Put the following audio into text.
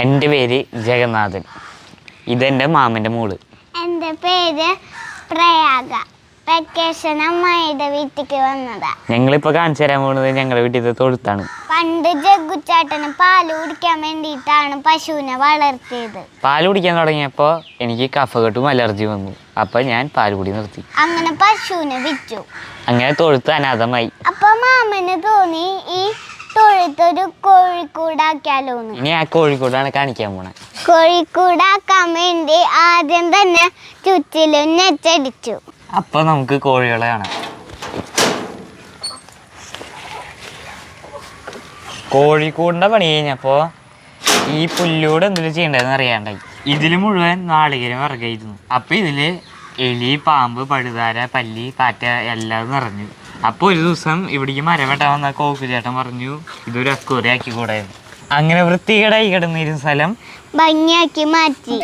എന്റെ പേര് ജഗന്നാഥൻ. ഇതെന്റെ മാമന്റെ മോൾ. എന്റെ പേര് പ്രയാഗ. വെക്കേഷൻ അമ്മയുടെ വീട്ടിലേക്ക് വന്നതാ. ഞങ്ങളിപ്പോൾ കാണിച്ചു തരാൻ പോകുന്നത് ഞങ്ങളുടെ വീട്ടിലത്തെ തൊഴുത്താണ്. പണ്ട് ജഗ്ഗുച്ചാട്ടന് പാൽ കുടിക്കാൻ വേണ്ടിയിട്ടാണ് പശുവിനെ വളർത്തിയത്. പാൽ കുടിക്കാൻ തുടങ്ങിയപ്പോൾ എനിക്ക് കഫകെട്ടും അലർജി വന്നു. അപ്പോൾ ഞാൻ പാൽ കുടി നിർത്തി. അങ്ങനെ പശുവിനെ വിറ്റു. അങ്ങനെ തൊഴുത്ത് അനാഥമായി. അപ്പൊ മാമന് തോന്നി ഈ തൊഴുത്തൊരു കോഴിക്കൂടാക്കിയാലോന്ന്. ഇനി ആ കോഴിക്കൂടാണ് കാണിക്കാൻ പോണേ. കോഴിക്കൂടാക്കാൻ വേണ്ടി ആദ്യം തന്നെ ചുറ്റിലും നെറ്റടിച്ചു. അപ്പൊ നമുക്ക് കോഴികളെ കാണാം. കോഴിക്കൂടിന്റെ പണി കഴിഞ്ഞപ്പോ ഈ പുല്ലൂടെ എന്തെങ്കിലും ചെയ്യണ്ടെന്ന് അറിയാണ്ടായി. ഇതിൽ മുഴുവൻ നാളികേരം ഇറങ്ങിയിരുന്നു അപ്പൊ ഇതിൽ എലി പാമ്പ് പഴുതാര പല്ലി പാറ്റ എല്ലാം നിറഞ്ഞു. അപ്പോൾ ഒരു ദിവസം ഇവിടേക്ക് മരം വെട്ടാൻ വന്ന കോക്കുചേട്ടൻ പറഞ്ഞു ഇതൊരു അക്കൂറി ആക്കി അങ്ങനെ വൃത്തികേടായി കിടന്നിരുന്ന സ്ഥലം ഭംഗിയാക്കി മാറ്റി.